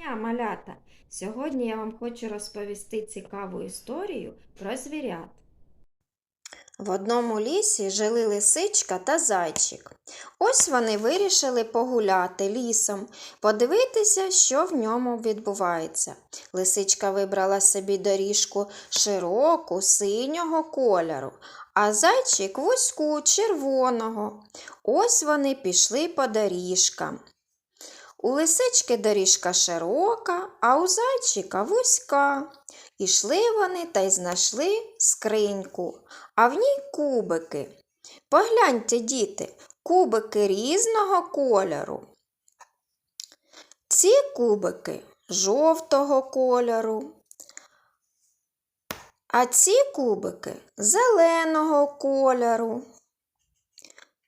дня, малята! Сьогодні я вам хочу розповісти цікаву історію про звірят. В одному лісі жили лисичка та зайчик. Ось вони вирішили погуляти лісом, подивитися, що в ньому відбувається. Лисичка вибрала собі доріжку широку, синього кольору, а зайчик вузьку, червоного. Ось вони пішли по доріжкам. У лисички доріжка широка, а у зайчика вузька. Ішли вони та й знайшли скриньку, а в ній кубики. Погляньте, діти, кубики різного кольору. Ці кубики жовтого кольору, а ці кубики зеленого кольору.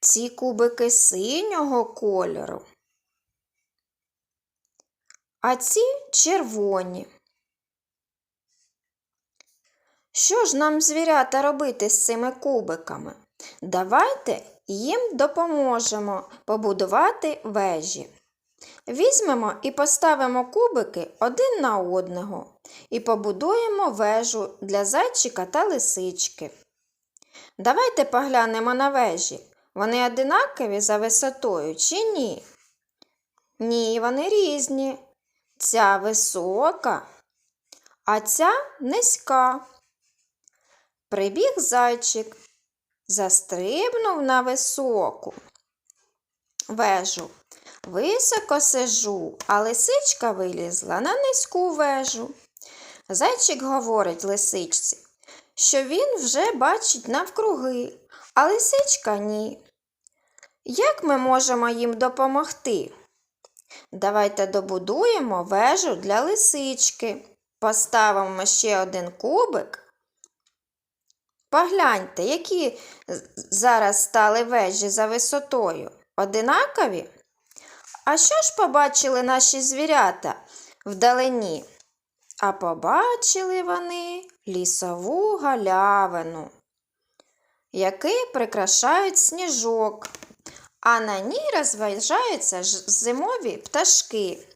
Ці кубики синього кольору а ці червоні. Що ж нам звірята робити з цими кубиками? Давайте їм допоможемо побудувати вежі. Візьмемо і поставимо кубики один на одного і побудуємо вежу для зайчика та лисички. Давайте поглянемо на вежі. Вони одинакові за висотою чи ні? Ні, вони різні. Ця висока, а ця низька. Прибіг зайчик, застрибнув на високу вежу. Високо сижу, а лисичка вилізла на низьку вежу. Зайчик говорить лисичці, що він вже бачить навкруги, а лисичка ні. Як ми можемо їм допомогти? Давайте добудуємо вежу для лисички. Поставимо ще один кубик. Погляньте, які зараз стали вежі за висотою. Одинакові? А що ж побачили наші звірята вдалині? А побачили вони лісову галявину, який прикрашають сніжок а на ній розважаються зимові пташки.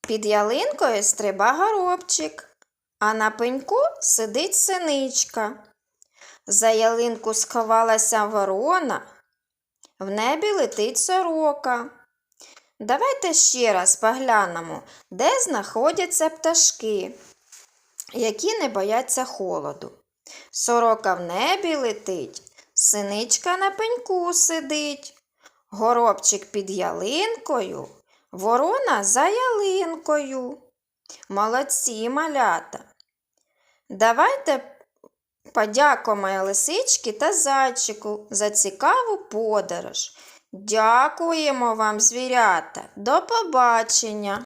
Під ялинкою стриба горобчик, а на пеньку сидить синичка. За ялинку сховалася ворона, в небі летить сорока. Давайте ще раз поглянемо, де знаходяться пташки, які не бояться холоду. Сорока в небі летить, Синичка на пеньку сидить, горобчик під ялинкою, ворона за ялинкою. Молодці малята. Давайте подякуємо лисички та зайчику за цікаву подорож. Дякуємо вам, звірята. До побачення!